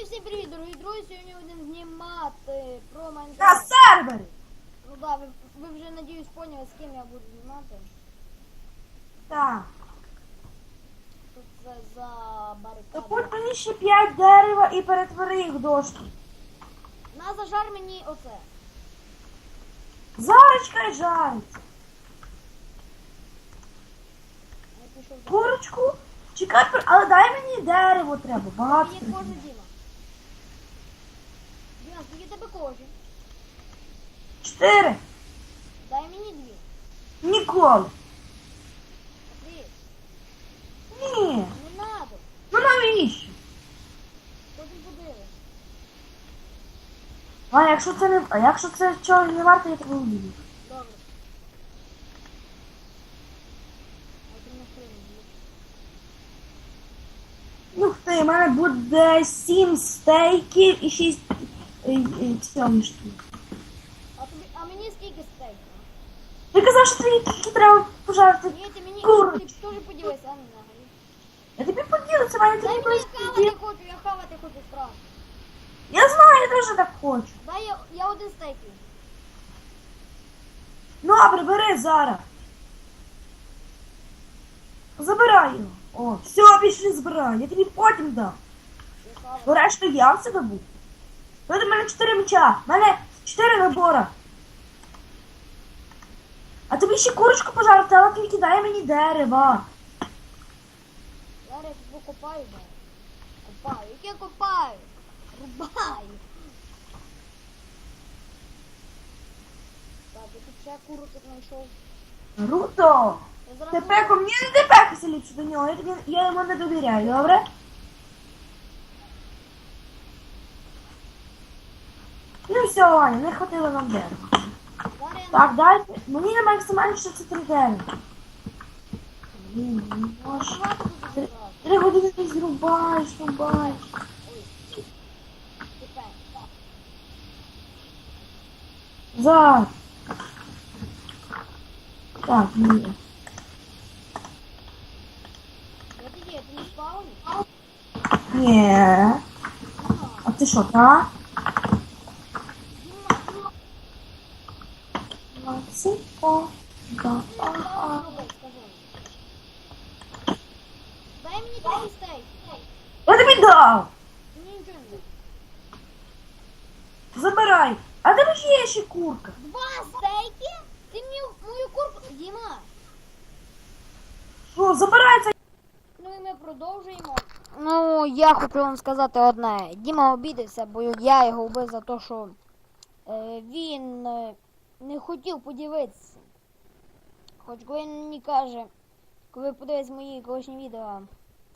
І всім привіт, дорогі друзі. Сьогодні будемо знімати про На Майнкрафт. сервері! Ну да, ви, ви вже надіюсь поняли, з ким я буду знімати. Так. Тут це за барикади. мені ще 5 дерева і перетвори їх в дошки. На зажар мені оце. Зарочка й жариться. Я пішов за. Курочку. Чекай, але дай мені дерево треба. Багато. Є треба. Діма, скільки тебе кожі? Чотири. Дай мені дві. Ніколи. Три. Ні. Не надо. Ну навіщо? Потім подивись. А якщо це не. А якщо це чого не варто, я тебе вб'ю. Добре. Ну ти, в мене буде 7 стейків і 6 цього штук. А, тобі, а мені скільки стейків? Ти казав, що тобі тільки треба пожарити. Ні, ти мені Курочку. ти теж подивися, а не нагорі. Я тобі поділю, це мене Дай тобі мені просто хавати поділ. хочу, я хавати хочу справді. Я знаю, я теж так хочу. Дай я, я один стейк. візьму. Добре, бери зараз. Забирай його. О, все, пішли збирай. Я тобі потім дам. Я хаваю. Бо решту я в себе був. У мене 4 меча. У мене 4 набора. А тобі ще курочку пожарити, але тільки дай мені дерева. Зараз я тут копаю. Яке копаю? Рубаю. Так, я тут ще курочок знайшов. Круто. Ти буду- мені не пекайся ліпше до нього, я, тобі, я йому не довіряю, добре? Ну все, Ваня, не хватило нам дерева. Так, дайте. Мені на максимально ще це три дерева. Блін, не можу. Три, три години ти зрубаєш, рубаєш. Зараз. Так, ні. Не? Ні. А ти що, так? Максимко. Да. А, а. Дай такий стейк. Я тобі дав. Забирай. А тебе ж є ще курка. Два стейки? Ти мені мою курку... Діма, Що, забирай це. ну і ми продовжуємо. Ну, я хочу вам сказати одне. Діма обідався, бо я його вбив за те, що е, він е, не хотів подивитися. Хоч коли він мені каже, коли ви мої колишні відео,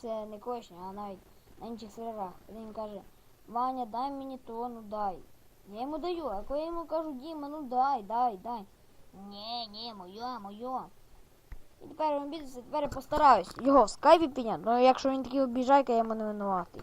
це не колишні, а навіть на інших серверах, він каже, Ваня, дай мені то, ну дай. Я йому даю, а коли я йому кажу, Діма, ну дай, дай, дай. Ні, ні, моє, моє. І тепер він бідеться, тепер я постараюсь його в скайпі підняти, ну якщо він такий обіжайка, я йому не винуватий.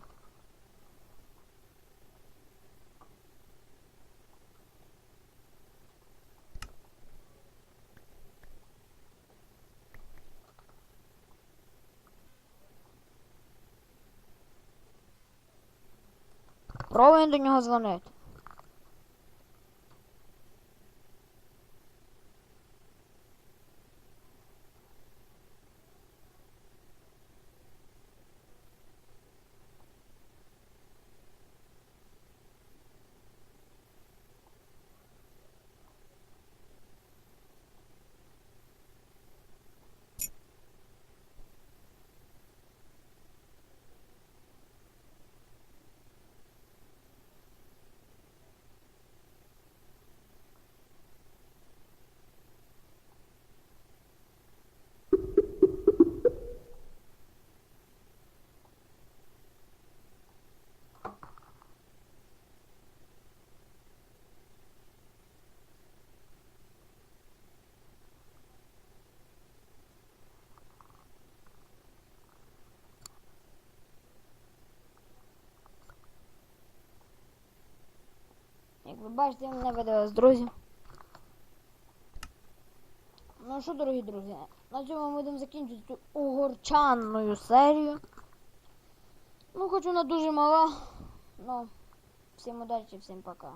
Пробуємо до нього дзвонити. Ви бачите, мене видалось, друзі. Ну що, дорогі друзі, на цьому ми будемо закінчувати цю огорчанною серію. Ну, хоч вона дуже мала. Ну, всім удачі, всім пока.